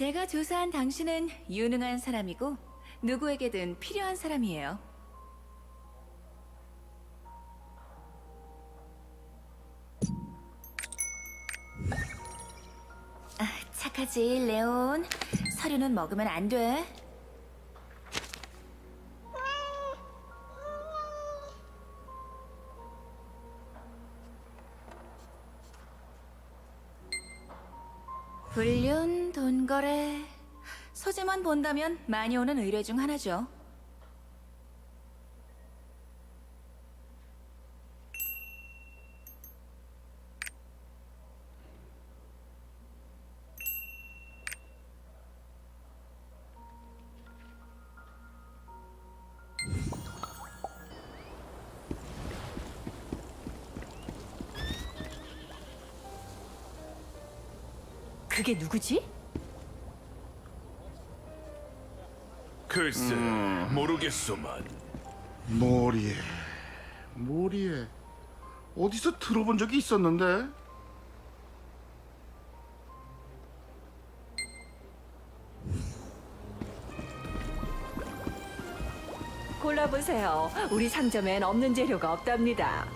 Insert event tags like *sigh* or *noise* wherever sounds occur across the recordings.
제가 조사한 당신은 유능한 사람이고 누구에게든 필요한 사람이에요. 아, 착하지, 레온. 서류는 먹으면 안 돼. 불륜, 돈거래. 소재만 본다면 많이 오는 의뢰 중 하나죠. 그게 누구지? 글쎄 모르겠소만 모리에 모리에 어디서 들어본 적이 있었는데 골라보세요. 우리 상점엔 없는 재료가 없답니다.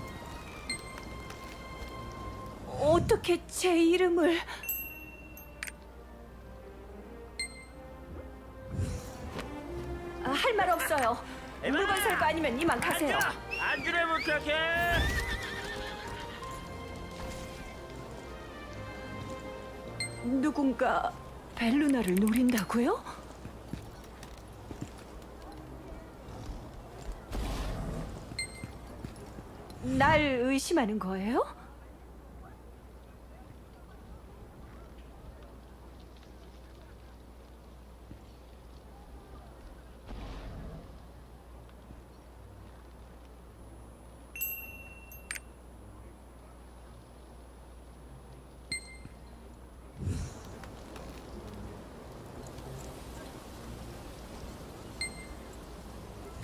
어떻게 제 이름을... 할 말 없어요. 물건 살 거 아니면 이만 가세요. 안 그래 부탁해. 누군가 벨루나를 노린다고요? 날 의심하는 거예요?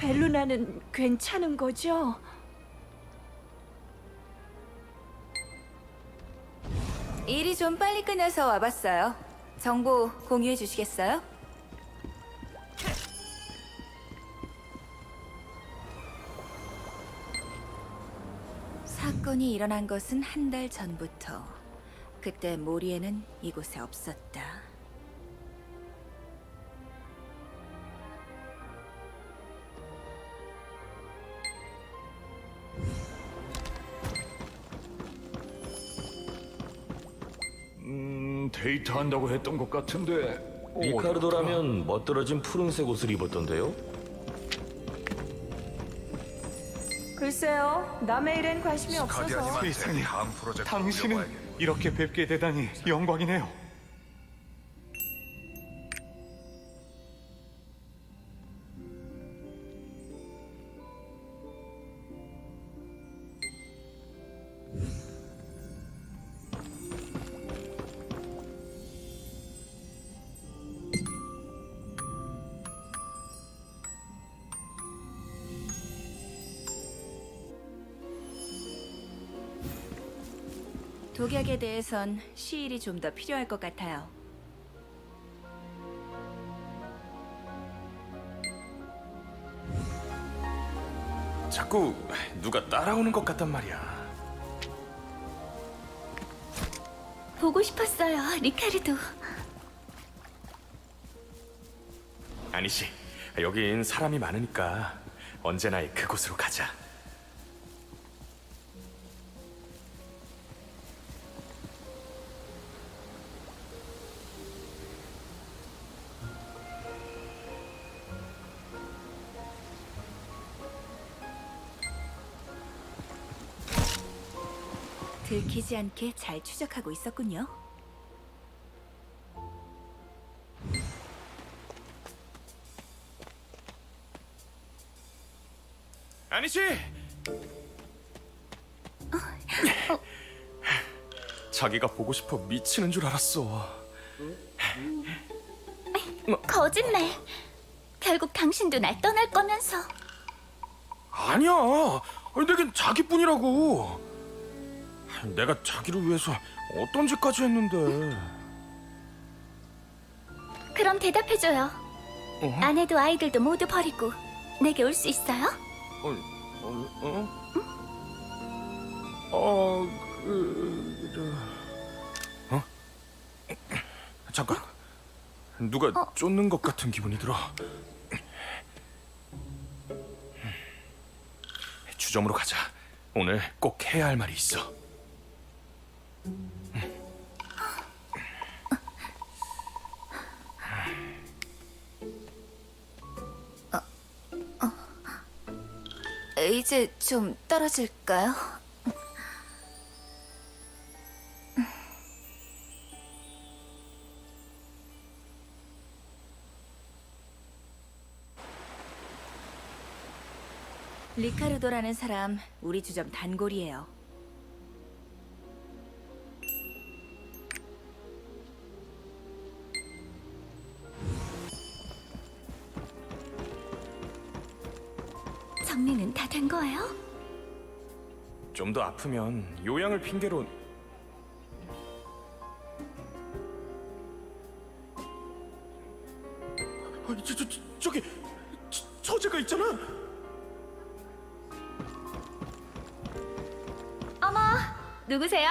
벨루나는 괜찮은 거죠? 일이 좀 빨리 끝나서 와봤어요. 정보 공유해 주시겠어요? 사건이 일어난 것은 한 달 전부터. 그때 모리에는 이곳에 없었다. 데이트한다고 했던 것 같은데 리카르도라면 멋들어진 푸른색 옷을 입었던데요? 글쎄요, 남의 일엔 관심이 없어서. 세상에 당신은 이렇게 뵙게 되다니 영광이네요. 독약에 대해선 시일이 좀 더 필요할 것 같아요. 자꾸 누가 따라오는 것 같단 말이야. 보고 싶었어요, 리카르도. 아니지. 여긴 사람이 많으니까 언제나 그곳으로 가자. 들키지 않게 잘 추적하고 있었군요. 아니지. *laughs* 자기가 보고 싶어 미치는 줄 알았어. 거짓말. 결국 당신도 날 떠날 거면서. 아니야. 내겐 자기뿐이라고. 내가 자기를 위해서 어떤 짓까지 했는데. 그럼 대답해줘요. 아내도 아이들도 모두 버리고 내게 올 수 있어요? 어? 어? 어? 그... 저... 어? 잠깐 누가 쫓는 것 같은 기분이 들어 주점으로 가자 오늘 꼭 해야 할 말이 있어 이제 좀 떨어질까요? 리카르도라는 사람 우리 주점 단골이에요. 좀 더 아프면 요양을 핑계로 아니, 저, 저, 저, 저기 저, 처제가 있잖아 어머, 누구세요?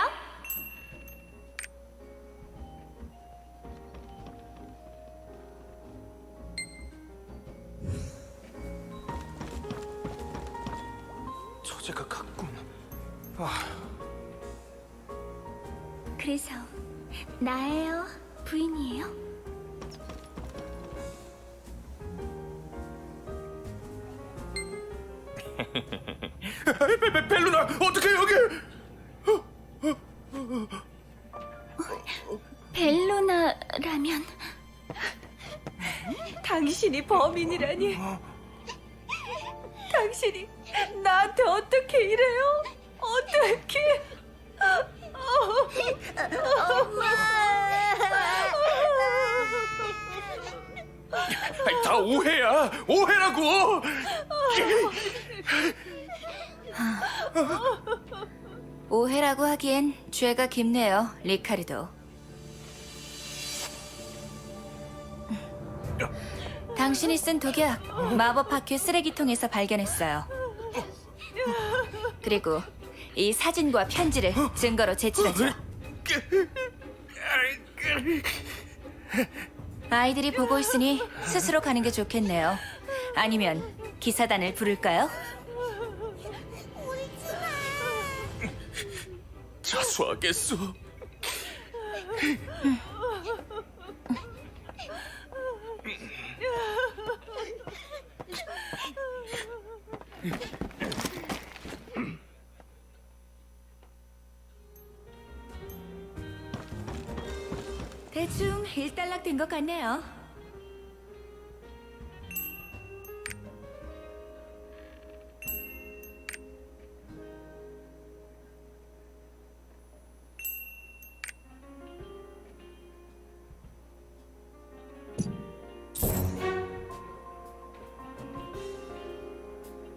그래서 나예요? 부인이에요? 베, 베, 벨루나 어떻게 여기 벨로나라면 당신이 범인이라니. 당신이 나한테 어떻게 이래요? 어떻게? 아니, 다 오해야 오해라고 오해라고 하기엔 죄가 깊네요, 리카르도. 당신이 쓴 독약 마법 학교 쓰레기통에서 발견했어요. 그리고 이 사진과 편지를 증거로 제출하죠. 아이들이 보고 있으니 스스로 가는 게 좋겠네요. 아니면 기사단을 부를까요? 자수하겠어 일단락 된 것 같네요.